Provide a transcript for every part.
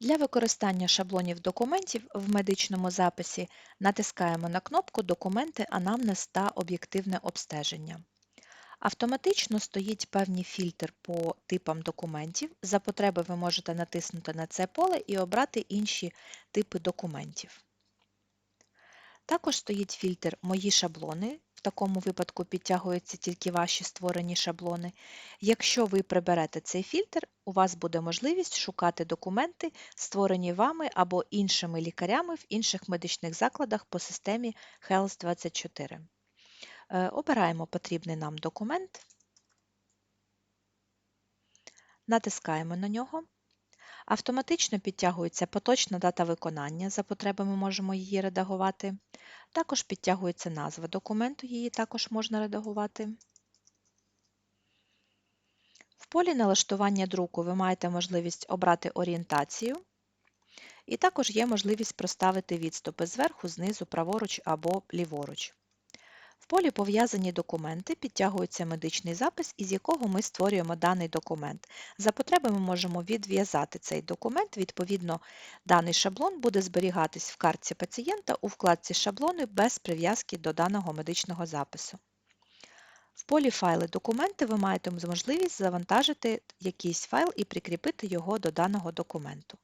Для використання шаблонів документів в медичному записі натискаємо на кнопку Документи, анамнез та об'єктивне обстеження. Автоматично стоїть певний фільтр по типам документів. За потреби ви можете натиснути на це поле і обрати інші типи документів. Також стоїть фільтр Мої шаблони. Такому випадку підтягуються тільки ваші створені шаблони. Якщо ви приберете цей фільтр, у вас буде можливість шукати документи, створені вами або іншими лікарями в інших медичних закладах по системі Health24. Е, Обираємо потрібний нам документ, натискаємо на нього. Автоматично підтягується поточна дата виконання, за потреби ми можемо її редагувати. Також підтягується назва документу, її також можна редагувати. В полі налаштування друку ви маєте можливість обрати орієнтацію, і також є можливість проставити відступи зверху, знизу, праворуч або ліворуч. В полі пов'язані документи підтягується медичний запис, із якого ми створюємо даний документ. За потреби ми можемо відв'язати цей документ, відповідно, даний шаблон буде зберігатись в картці пацієнта у вкладці Шаблони без прив'язки до даного медичного запису. В полі Файли документи ви маєте можливість завантажити якийсь файл і прикріпити його до даного документу.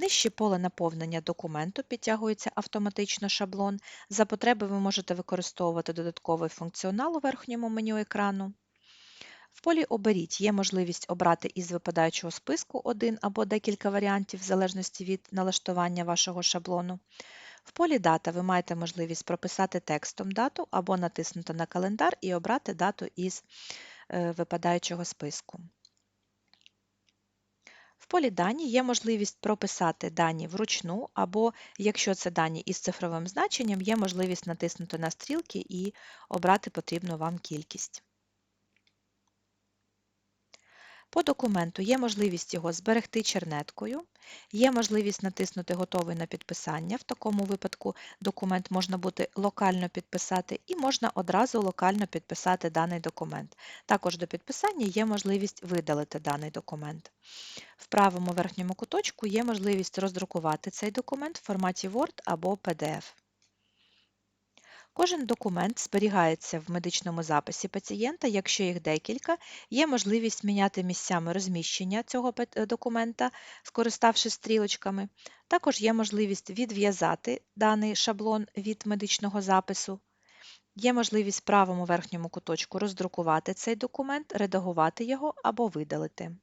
Нижче поле наповнення документу підтягується автоматично шаблон. За потреби ви можете використовувати додатковий функціонал у верхньому меню екрану. В полі Оберіть є можливість обрати із випадаючого списку один або декілька варіантів в залежності від налаштування вашого шаблону. В полі Дата ви маєте можливість прописати текстом дату або натиснути на календар і обрати дату із е, випадаючого списку. Полі Дані є можливість прописати дані вручну, або, якщо це дані із цифровим значенням, є можливість натиснути на стрілки і обрати потрібну вам кількість. По документу є можливість його зберегти чернеткою, є можливість натиснути Готовий на підписання. В такому випадку документ можна буде локально підписати і можна одразу локально підписати даний документ. Також до підписання є можливість видалити даний документ. В правому верхньому куточку є можливість роздрукувати цей документ в форматі Word або PDF. Кожен документ зберігається в медичному записі пацієнта, якщо їх декілька, є можливість міняти місцями розміщення цього е, документа, скориставшись стрілочками. Також є можливість відв'язати даний шаблон від медичного запису. Є можливість в правому верхньому куточку роздрукувати цей документ, редагувати його або видалити.